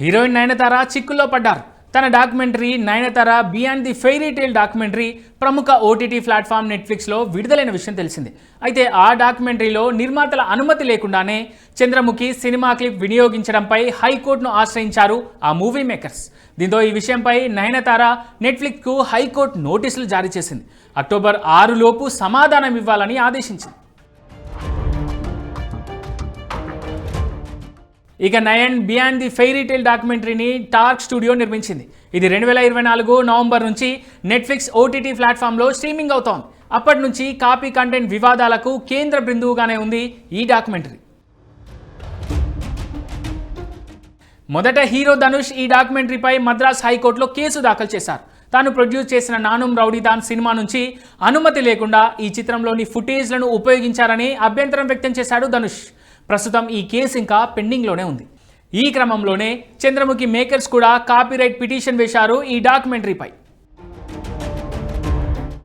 Heroine Nayanthara చిక్కుల్లో పడ్డారు. తన documentary Nayanthara beyond the fairy tale documentary ప్రముఖ ఓటీటీ ప్లాట్ఫామ్ నెట్ఫ్లిక్స్లో విడుదలైన విషయం తెలిసింది. అయితే ఆ డాక్యుమెంటరీలో నిర్మాతల అనుమతి లేకుండానే చంద్రముఖి సినిమా క్లిప్ వినియోగించడంపై హైకోర్టును ఆశ్రయించారు ఆ మూవీ మేకర్స్. దీంతో ఈ విషయంపై నయనతార నెట్ఫ్లిక్స్కు హైకోర్టు నోటీసులు జారీ చేసింది. అక్టోబర్ ఆరు లోపు సమాధానం ఇవ్వాలని ఆదేశించింది. ఇక Nayan beyond the fairy tale డాక్యుమెంటరీని torque studio నిర్మించింది. ఇది రెండు వేల ఇరవై నాలుగు నవంబర్ నుంచి నెట్ఫ్లిక్స్ ఓటీటీ ప్లాట్ఫామ్లో స్ట్రీమింగ్ అవుతోంది. అప్పటి నుంచి కాపీ కంటెంట్ వివాదాలకు కేంద్ర బిందువుగానే ఉంది ఈ డాక్యుమెంటరీ. మొదట హీరో ధనుష్ ఈ డాక్యుమెంటరీపై మద్రాస్ హైకోర్టులో కేసు దాఖలు చేశారు. తాను ప్రొడ్యూస్ చేసిన నానుం రౌడీదాన్ సినిమా నుంచి అనుమతి లేకుండా ఈ చిత్రంలోని ఫుటేజ్లను ఉపయోగించారని అభ్యంతరం వ్యక్తం చేశాడు ధనుష్. ప్రస్తుతం ఈ కేసు ఇంకా పెండింగ్లోనే ఉంది. ఈ క్రమంలోనే చంద్రముఖి మేకర్స్ కూడా కాపీరైట్ పిటిషన్ వేశారు ఈ డాక్యుమెంటరీపై.